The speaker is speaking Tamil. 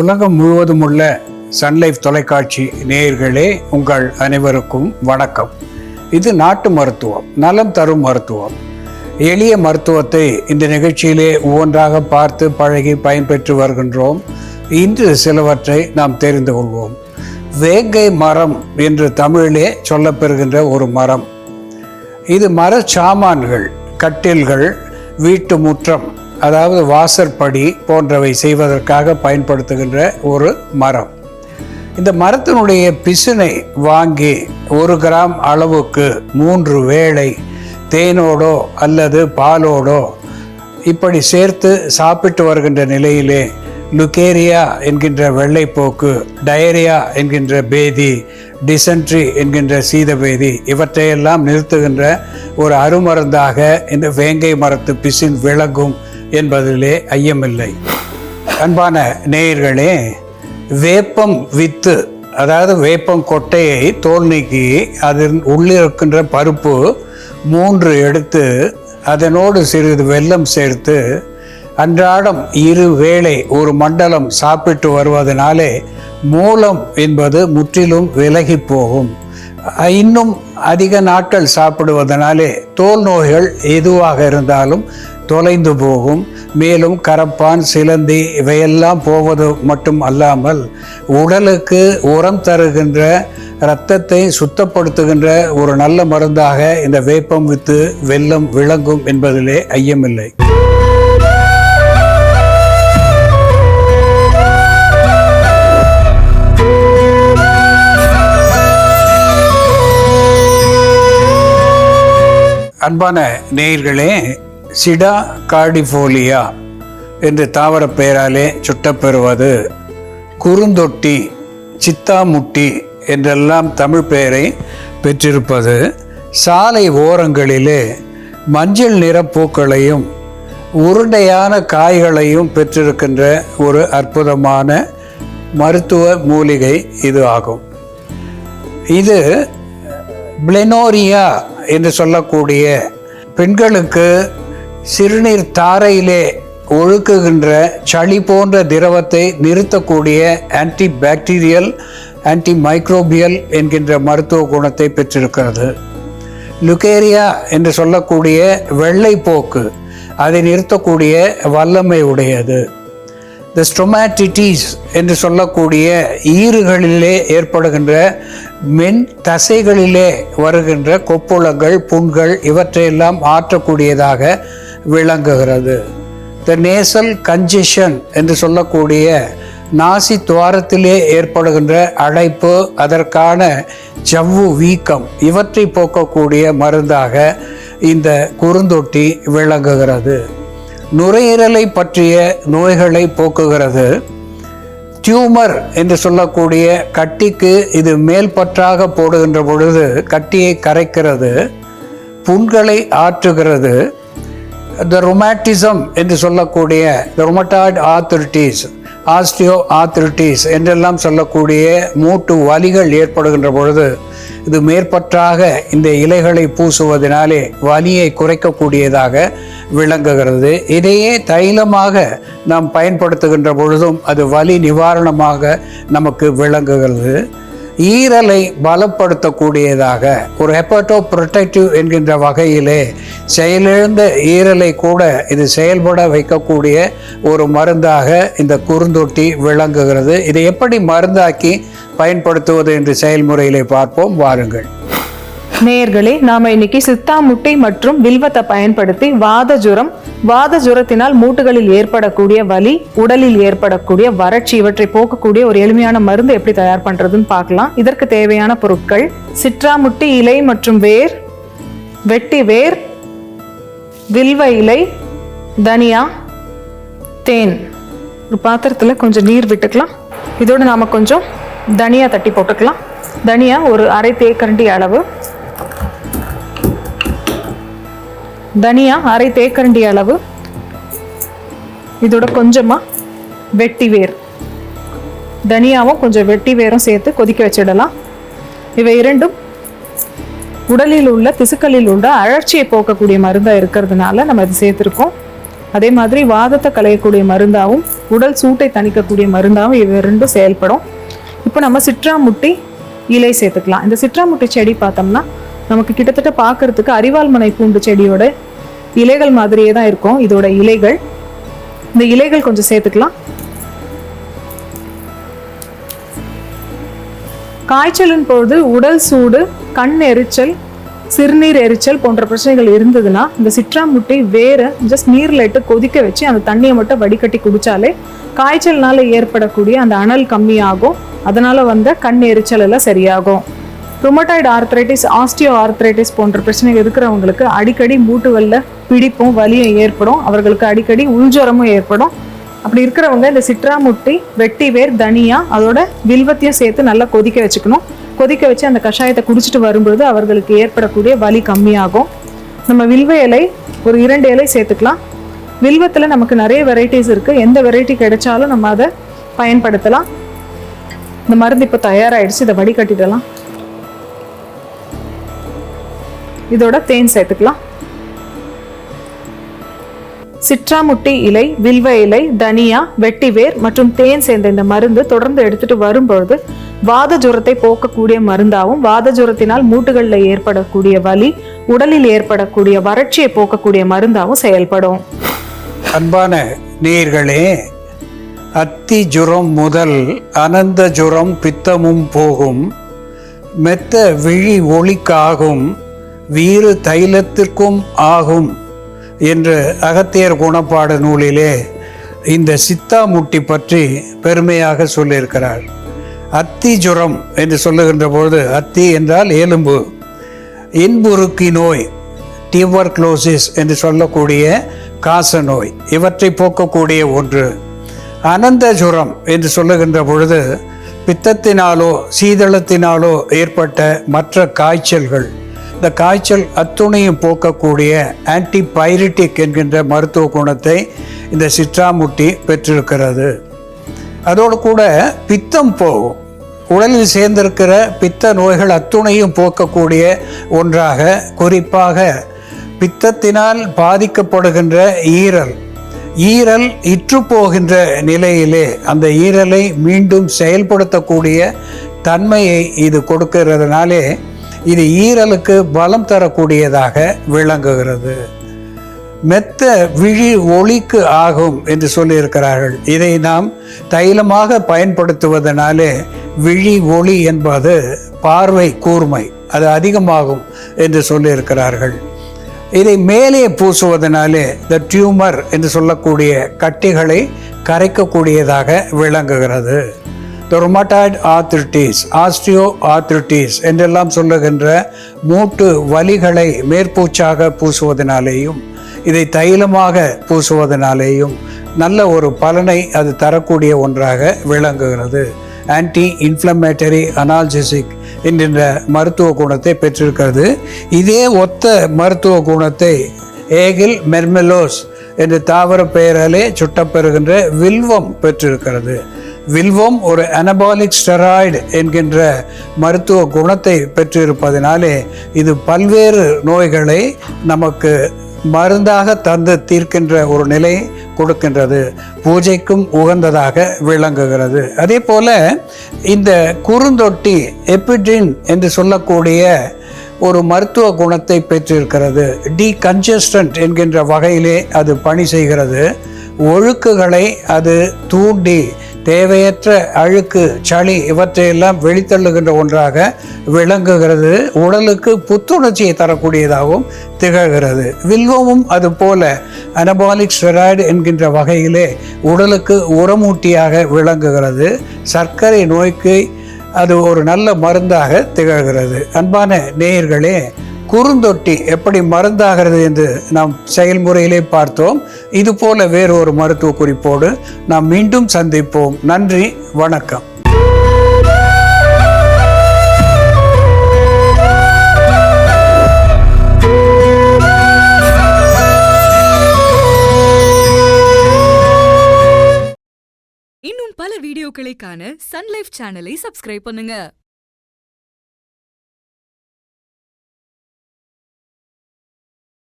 உலகம் முழுவதும் உள்ள சன்லைஃப் தொலைக்காட்சி நேயர்களே உங்கள் அனைவருக்கும் வணக்கம். இது நாட்டு மருத்துவம் நலம் தரும் மருத்துவம். எளிய மருத்துவத்தை இந்த நிகழ்ச்சியிலே ஒவ்வொன்றாக பார்த்து பழகி பயன்பெற்று வருகின்றோம். இன்று சிலவற்றை நாம் தெரிந்து கொள்வோம். வேங்கை மரம் என்று தமிழிலே சொல்லப்பெறுகின்ற ஒரு மரம். இது மர சாமான்கள் கட்டில்கள் வீட்டு முற்றம் அதாவது வாசற்படி போன்றவை செய்வதற்காக பயன்படுத்துகின்ற ஒரு மரம். இந்த மரத்தினுடைய பிசினை வாங்கி ஒரு கிராம் அளவுக்கு மூன்று வேளை தேனோடோ அல்லது பாலோடோ இப்படி சேர்த்து சாப்பிட்டு வருகின்ற நிலையிலே லுகேரியா என்கின்ற வெள்ளைப்போக்கு டயரியா என்கின்ற பேதி டிசென்ட்ரி என்கின்ற சீதபேதி இவற்றையெல்லாம் நிறுத்துகின்ற ஒரு அருமருந்தாக இந்த வேங்கை மரத்து பிசின் விளங்கும் என்பதிலே ஐயமில்லை. அன்பான நேயர்களே வேப்பம் வித்து அதாவது வேப்பம் கொட்டையை தோல் நீக்கி அதில் உள்ளிருக்கின்ற பருப்பு மூன்று எடுத்து அதனோடு சிறிது வெல்லம் சேர்த்து அன்றாடம் இரு வேளை ஒரு மண்டலம் சாப்பிட்டு வருவதனாலே மூலம் என்பது முற்றிலும் விலகி போகும். இன்னும் அதிக நாட்கள் சாப்பிடுவதனாலே தோல் நோய்கள் எதுவாக இருந்தாலும் தொலைந்து போகும். மேலும் கரப்பான் சிலந்தி இவையெல்லாம் போவது மட்டும் அல்லாமல் உடலுக்கு உரம் தருகின்ற இரத்தத்தை சுத்தப்படுத்துகின்ற ஒரு நல்ல மருந்தாக இந்த வேப்பம் வித்து வெல்லம் விளங்கும் என்பதிலே ஐயமில்லை. அன்பான நேயர்களே சிடா கார்டிஃபோலியா என்று தாவர பெயராலே சுட்டப்பெறுவது. குறுந்தொட்டி சித்தாமுட்டி என்றெல்லாம் தமிழ் பெயரை பெற்றிருப்பது. சாலை ஓரங்களிலே மஞ்சள் நிற பூக்களையும் உருண்டையான காய்களையும் பெற்றிருக்கின்ற ஒரு அற்புதமான மருத்துவ மூலிகை இது ஆகும். இது பிளெனோரியா என்று சொல்லக்கூடிய பெண்களுக்கு சிறுநீர் தாரையிலே ஒழுக்குகின்ற சளி போன்ற திரவத்தை நிறுத்தக்கூடிய ஆன்டி பாக்டீரியல் ஆன்டி மைக்ரோபியல் என்கின்ற மருத்துவ குணத்தை பெற்றிருக்கிறது. லுகேரியா என்று சொல்லக்கூடிய வெள்ளைப்போக்கு அதை நிறுத்தக்கூடிய வல்லமை உடையது. த ஸ்டொமேட்டிட்டிஸ் என்று சொல்லக்கூடிய ஈறுகளிலே ஏற்படுகின்ற மென் தசைகளிலே வருகின்ற கொப்புளங்கள் புண்கள் இவற்றையெல்லாம் ஆற்றக்கூடியதாக விளங்குகிறது. த நேசல் கன்ஜெஷன் என்று சொல்லக்கூடிய நாசி துவாரத்திலே ஏற்படுகின்ற அடைப்பு அதற்கான ஜவ்வு வீக்கம் இவற்றை போக்கக்கூடிய மருந்தாக இந்த குறுந்தொட்டி விளங்குகிறது. நுரையீரலை பற்றிய நோய்களை போக்குகிறது. டியூமர் என்று சொல்லக்கூடிய கட்டிக்கு இது மேல் பற்றாக போடுகின்ற பொழுது கட்டியை கரைக்கிறது புண்களை ஆற்றுகிறது. த ரொமாட்டிசம் என்று சொல்லக்கூடிய த ரொமட்டாய்டு ஆத்திரிட்டிஸ் ஆஸ்டியோ ஆத்திரிட்டிஸ் என்றெல்லாம் சொல்லக்கூடிய மூட்டு வலிகள் ஏற்படுகின்ற பொழுது இது மேற்பற்றாக இந்த இலைகளை பூசுவதனாலே வலியை குறைக்கக்கூடியதாக விளங்குகிறது. இதையே தைலமாக நாம் பயன்படுத்துகின்ற பொழுதும் அது வலி நிவாரணமாக நமக்கு விளங்குகிறது. ஈரலை பலப்படுத்தக்கூடியதாக ஒரு ஹெப்பட்டோ ப்ரொடெக்டிவ் என்கின்ற வகையிலே செயலிழந்த ஈரலை கூட இது செயல்பட வைக்கக்கூடிய ஒரு மருந்தாக இந்த குறுந்தொட்டி விளங்குகிறது. இதை எப்படி மருந்தாக்கி பயன்படுத்துவது என்று செயல்முறையிலே பார்ப்போம். வாருங்கள். நேயர்களே நாம இன்னைக்கு சித்தா முட்டை மற்றும் வில்வத்தை பயன்படுத்தி வாத ஜுரம் வாத ஜுரத்தினால் மூட்டுகளில் ஏற்படக்கூடிய வலி உடலில் ஏற்படக்கூடிய வறட்சி இவற்றை போக்கக்கூடிய ஒரு எளிமையான மருந்து எப்படி தயார் பண்றதுன்னு பார்க்கலாம். இதற்கு தேவையான பொருட்கள் சிற்றாமுட்டி இலை மற்றும் வேர் வெட்டி வேர் வில்வ இலை தனியா தேன். ஒரு பாத்திரத்தில் கொஞ்சம் நீர் விட்டுக்கலாம். இதோடு நாம் கொஞ்சம் தனியா தட்டி போட்டுக்கலாம். தனியா ஒரு அரை தேக்கரண்டி அளவு தனியா அரை தேக்கரண்டி அளவு. இதோட கொஞ்சமா வெட்டி வேர். தனியாவும் கொஞ்சம் வெட்டி வேரும் சேர்த்து கொதிக்க வச்சிடலாம். இவை இரண்டும் உடலில் உள்ள திசுக்களில் உள்ள அழற்சியை போக்கக்கூடிய மருந்தா இருக்கிறதுனால நம்ம இது சேர்த்துருக்கோம். அதே மாதிரி வாதத்தை களையக்கூடிய மருந்தாகவும் உடல் சூட்டை தணிக்கக்கூடிய மருந்தாகவும் இவை ரெண்டும் செயல்படும். இப்போ நம்ம சிற்றாமுட்டி இலை சேர்த்துக்கலாம். இந்த சிற்றாமுட்டி செடி பார்த்தோம்னா நமக்கு கிட்டத்தட்ட பார்க்கறதுக்கு அரிவாள்மனை பூண்டு செடியோட இலைகள் மாதிரியே தான் இருக்கும். இதோட இலைகள். இந்த இலைகள் கொஞ்சம் சேர்த்துக்கலாம். காய்ச்சலின் போது உடல் சூடு கண் எரிச்சல் சிறுநீர் எரிச்சல் போன்ற பிரச்சனைகள் இருந்ததுன்னா இந்த சிற்றாமுட்டை வேற ஜஸ்ட் நீரில் இட்டு கொதிக்க வச்சு அந்த தண்ணியை மட்டும் வடிகட்டி குடித்தாலே காய்ச்சல்னால ஏற்படக்கூடிய அந்த அனல் கம்மியாகும். அதனால் வந்த கண் எரிச்சல் எல்லாம் சரியாகும். ரொமட்டாய்டு ஆர்த்ரைட்டிஸ் ஆஸ்டியோ ஆர்த்ரைட்டிஸ் போன்ற பிரச்சனைகள் இருக்கிறவங்களுக்கு அடிக்கடி மூட்டுகளில் பிடிப்பும் வலியும் ஏற்படும். அவர்களுக்கு அடிக்கடி உள்ஜுரமும் ஏற்படும். அப்படி இருக்கிறவங்க இந்த சிட்ராமுட்டி வெட்டி வேர் தனியா அதோட வில்வத்தையும் சேர்த்து நல்லா கொதிக்க வச்சுக்கணும். கொதிக்க வச்சு அந்த கஷாயத்தை குடிச்சிட்டு வரும்போது அவர்களுக்கு ஏற்படக்கூடிய வலி கம்மியாகும். நம்ம வில்வ இலை ஒரு இரண்டு இலை சேர்த்துக்கலாம். வில்வத்தில் நமக்கு நிறைய வெரைட்டிஸ் இருக்குது எந்த வெரைட்டி கிடைச்சாலும் நம்ம அதை பயன்படுத்தலாம். இந்த மருந்து இப்போ தயாராகிடுச்சு இதை வடிகட்டிடலாம். இதோட தேன் சேர்த்துக்கலாம். சிற்றாமுட்டி இலை வில்வ இலை தனியா வெட்டிவேர் மற்றும் தேன் சேர்ந்த இந்த மருந்து தொடர்ந்து எடுத்துட்டு வரும்பொழுது வாத ஜுரத்தை போக்கக்கூடிய மருந்தாகவும் வாத ஜுரத்தினால் மூட்டுகளில் ஏற்படக்கூடிய வலி உடலில் ஏற்படக்கூடிய வறட்சியை போக்கக்கூடிய மருந்தாகவும் செயல்படும். அன்பான நீர்களே அத்தி ஜுரம் முதல் அனந்த ஜுரம் பித்தமும் போகும். மெத்த விழி ஒளிக்காகும். வீறு தைலத்திற்கும் ஆகும் என்று அகத்தியர் குணப்பாடு நூலிலே இந்த சித்தா முட்டி பற்றி பெருமையாக சொல்லியிருக்கிறார். அத்தி ஜுரம் என்று சொல்லுகின்ற பொழுது அத்தி என்றால் எலும்பு. இன்புருக்கி நோய் டியூபர்க்ளோசிஸ் என்று சொல்லக்கூடிய காச நோய் இவற்றை போக்கக்கூடிய ஒன்று. அனந்த ஜுரம் என்று சொல்லுகின்ற பொழுது பித்தத்தினாலோ சீதளத்தினாலோ ஏற்பட்ட மற்ற காய்ச்சல்கள். இந்த காய்ச்சல் அத்துணையும் போக்கக்கூடிய ஆன்டிபைரிட்டிக் என்கின்ற மருத்துவ குணத்தை இந்த சிற்றாமுட்டி பெற்றிருக்கிறது. அதோடு கூட பித்தம் போகும் உடலில் சேர்ந்திருக்கிற பித்த நோய்கள் அத்துணையும் போக்கக்கூடிய ஒன்றாக குறிப்பாக பித்தத்தினால் பாதிக்கப்படுகின்ற ஈரல். ஈரல் இற்றுப்போகின்ற நிலையிலே அந்த ஈரலை மீண்டும் செயல்படுத்தக்கூடிய தன்மையை இது கொடுக்கிறதுனாலே இது ஈரலுக்கு பலம் தரக்கூடியதாக விளங்குகிறது. மெத்த விழி ஒளிக்கு ஆகும் என்று சொல்லியிருக்கிறார்கள். இதை நாம் தைலமாக பயன்படுத்துவதனாலே விழி ஒளி என்பது பார்வை கூர்மை அது அதிகமாகும் என்று சொல்லியிருக்கிறார்கள். இதை மேலே பூசுவதனாலே த டியூமர் என்று சொல்லக்கூடிய கட்டிகளை கரைக்கக்கூடியதாக விளங்குகிறது. ரொமட்டாய்டு ஆர்த்ரிட்டிஸ் ஆஸ்டியோ ஆர்த்ரிட்டிஸ் என்றெல்லாம் சொல்லுகின்ற மூட்டு வலிகளை மேற்பூச்சாக பூசுவதனாலேயும் இதை தைலமாக பூசுவதனாலேயும் நல்ல ஒரு பலனை அது தரக்கூடிய ஒன்றாக விளங்குகிறது. ஆன்டி இன்ஃப்ளமேட்டரி அனால்ஜெசிக் என்கின்ற மருத்துவ குணத்தை பெற்றிருக்கிறது. இதே ஒத்த மருத்துவ குணத்தை ஏகில் மெர்மெலோஸ் என்ற தாவர பெயராலே சுட்டப்பெறுகின்ற வில்வம் பெற்றிருக்கிறது. வில்வம் ஒரு அனபாலிக் ஸ்டெராய்டு என்கின்ற மருத்துவ குணத்தை பெற்றிருப்பதினாலே இது பல்வேறு நோய்களை நமக்கு மருந்தாக தந்து தீர்க்கின்ற ஒரு நிலை கொடுக்கின்றது. பூஜைக்கும் உகந்ததாக விளங்குகிறது. அதே போல் இந்த குறுந்தொட்டி எபிட்ரின் என்று சொல்லக்கூடிய ஒரு மருத்துவ குணத்தை பெற்றிருக்கிறது. டி கன்ஜஸ்டன்ட் என்கின்ற வகையிலே அது பணி செய்கிறது. ஒழுக்குகளை அது தூண்டி தேவையற்ற அழுக்கு சளி இவற்றையெல்லாம் வெளித்தள்ளுகின்ற ஒன்றாக விளங்குகிறது. உடலுக்கு புத்துணர்ச்சியை தரக்கூடியதாகவும் திகழ்கிறது. வில்வமும் அது போல அனபாலிக் ஸ்டெராய்டு என்கின்ற வகையிலே உடலுக்கு உரமூட்டியாக விளங்குகிறது. சர்க்கரை நோய்க்கு அது ஒரு நல்ல மருந்தாக திகழ்கிறது. அன்பான நேயர்களே குறுந்தொட்டி எப்படி மருந்தாகிறது என்று நாம் செயல்முறையிலே பார்த்தோம். இது போல வேறு ஒரு மருத்துவ குறிப்போடு நாம் மீண்டும் சந்திப்போம். நன்றி வணக்கம். இன்னும் பல வீடியோக்களை காண சன்லைஃப் சேனலை சப்ஸ்கிரைப் பண்ணுங்க.